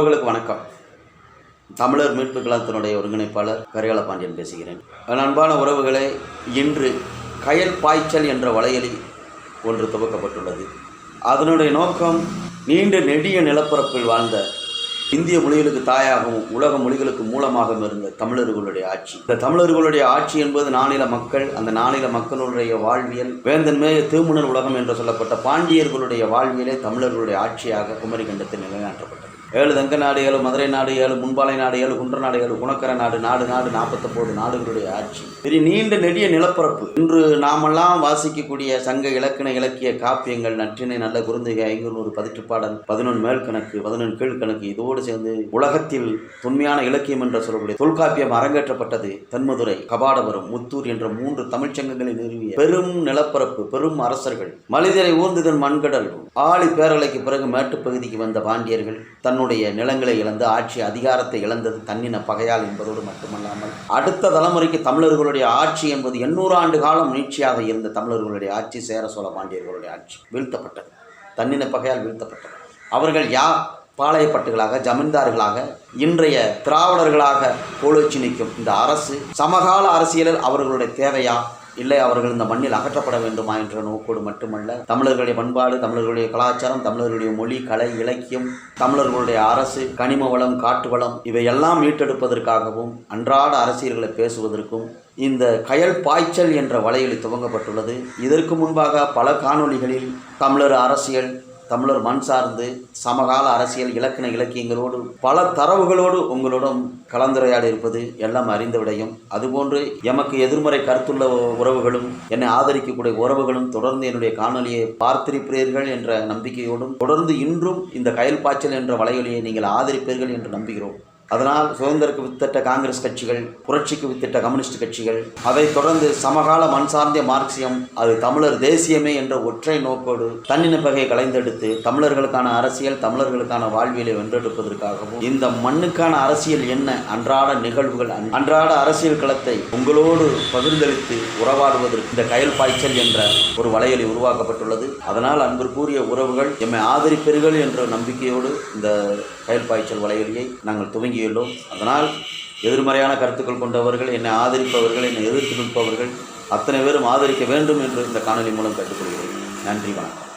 உறவுகளுக்கு வணக்கம். தமிழர் மீட்பு கழகத்தினுடைய ஒருங்கிணைப்பாளர் கரிகால பாண்டியன் பேசுகிறேன். அன்பான உறவுகளே இன்று கயல் பாய்ச்சல் என்ற வலையலி ஒன்று துவக்கப்பட்டுள்ளது. அதனுடைய நோக்கம் நீண்ட நெடிய நிலப்பரப்பில் வாழ்ந்த இந்திய மொழிகளுக்கு தாயாகவும் உலக மொழிகளுக்கு மூலமாகவும் இருந்த தமிழர்களுடைய ஆட்சி. இந்த தமிழர்களுடைய ஆட்சி என்பது நானில மக்கள் அந்த நானில மக்களுடைய வாழ்வியல் வேந்தன் மேய திருமுனல் உலகம் என்று சொல்லப்பட்ட பாண்டியர்களுடைய வாழ்வியலே தமிழர்களுடைய ஆட்சியாக குமரி கண்டத்தில் நிலைநாட்டப்பட்டது. ஏழு தங்க நாடு ஏழு மதுரை நாடு ஏழு முன்பாலை நாடு ஏழு குன்ற நாடு ஏழு குணக்கர நாடு நாடு நாடு நாற்பத்தொம்போது நாடுகளுடைய ஆட்சி. பெரிய நீண்ட நெடிய நிலப்பரப்பு. இன்று நாமெல்லாம் வாசிக்கக்கூடிய சங்க இலக்கண இலக்கிய காப்பியங்கள் நற்றினை நல்ல குருந்தைகை ஐநூறு பதிற்றுப்பாடல் பதினொன்று மேல் கணக்கு பதினொன்று கீழ்கணக்கு இதோடு சேர்ந்து உலகத்தில் தொன்மையான இலக்கியம் என்று சொல்லக்கூடிய தொல்காப்பியம் அரங்கேற்றப்பட்டது தென்மதுரை கபாடபுரம் முத்தூர் என்ற மூன்று தமிழ்ச்சங்கங்களை நிறுவிய பெரும் நிலப்பரப்பு பெரும் அரசர்கள். மலிதரை ஊர்ந்துதன் மண்கடல் ஆழி பேரலைக்கு பிறகு மேட்டுப் பகுதிக்கு வந்த பாண்டியர்கள் தன் தன்னுடைய நிலங்களை இழந்து ஆட்சி அதிகாரத்தை இழந்தது தன்னின பகையால் என்பதோடு மட்டுமல்லாமல் அடுத்த தலைமுறைக்கு தமிழர்களுடைய ஆட்சி என்பது எண்ணூறு ஆண்டு காலம் நீட்சியாக இருந்த தமிழர்களுடைய ஆட்சி சேர சோழ பாண்டியர்களுடைய ஆட்சி வீழ்த்தப்பட்டது. தன்னின பகையால் வீழ்த்தப்பட்டது. அவர்கள் யார் பாளையப்பட்டுகளாக ஜமீன்தார்களாக இன்றைய திராவிடர்களாக கோலோச்சி நிற்கும் இந்த அரசு சமகால அரசியலில் அவர்களுடைய தேவையா? இல்லை அவர்கள் இந்த மண்ணில் அகற்றப்பட வேண்டுமா என்ற நோக்கோடு மட்டுமல்ல தமிழர்களுடைய பண்பாடு தமிழர்களுடைய கலாச்சாரம் தமிழர்களுடைய மொழி கலை இலக்கியம் தமிழர்களுடைய அரசு கனிம வளம் காட்டு வளம் இவையெல்லாம் மீட்டெடுப்பதற்காகவும் அன்றாட அரசியல்களை பேசுவதற்கும் இந்த கயல் பாய்ச்சல் என்ற வலையில் துவங்கப்பட்டுள்ளது. இதற்கு முன்பாக பல காணொளிகளில் தமிழர் அரசியல் தமிழர் மண் சார்ந்து சமகால அரசியல் இலக்கண இலக்கியங்களோடு பல தரவுகளோடு உங்களோடும் கலந்துரையாடி இருப்பது எல்லாம் அறிந்த விடையும். அதுபோன்று எமக்கு எதிர்மறை கருத்துள்ள உறவுகளும் என்னை ஆதரிக்கக்கூடிய உறவுகளும் தொடர்ந்து என்னுடைய காணொலியை பார்த்திருப்பீர்கள் என்ற நம்பிக்கையோடும் தொடர்ந்து இன்றும் இந்த கயல் பாய்ச்சல் என்ற வலையொலியை நீங்கள் ஆதரிப்பீர்கள் என்று நம்புகிறோம். அதனால் சுதந்திரக்கு வித்திட்ட காங்கிரஸ் கட்சிகள் புரட்சிக்கு வித்திட்ட கம்யூனிஸ்ட் கட்சிகள் அதைத் தொடர்ந்து சமகால மண் சார்ந்த மார்க்சியம் அது தமிழர் தேசியமே என்ற ஒற்றை நோக்கோடு தன்னினப்பகையை கலைந்தெடுத்து தமிழர்களுக்கான அரசியல் தமிழர்களுக்கான வாழ்வியலை வென்றெடுப்பதற்காகவும் இந்த மண்ணுக்கான அரசியல் என்ன அன்றாட நிகழ்வுகள் அன்றாட அரசியல் களத்தை உங்களோடு பகிர்ந்தளித்து உறவாடுவதற்கு இந்த கயல் பாய்ச்சல் என்ற ஒரு வலையொலி உருவாக்கப்பட்டுள்ளது. அதனால் அன்பு கூறிய உறவுகள் எம்மை ஆதரிப்பீர்கள் என்ற நம்பிக்கையோடு இந்த கயல் பாய்ச்சல் வலையொலியை நாங்கள் துவங்கி துவங்கியுள்ளோம் அதனால் எதிர்மறையான கருத்துக்கள் கொண்டவர்கள் என்னை ஆதரிப்பவர்கள் என்னை எதிர்த்து நிற்பவர்கள் அத்தனை பேரும் ஆதரிக்க வேண்டும் என்று இந்த காணொலி மூலம் கற்றுக்கொள்கிறேன் நன்றி வணக்கம்.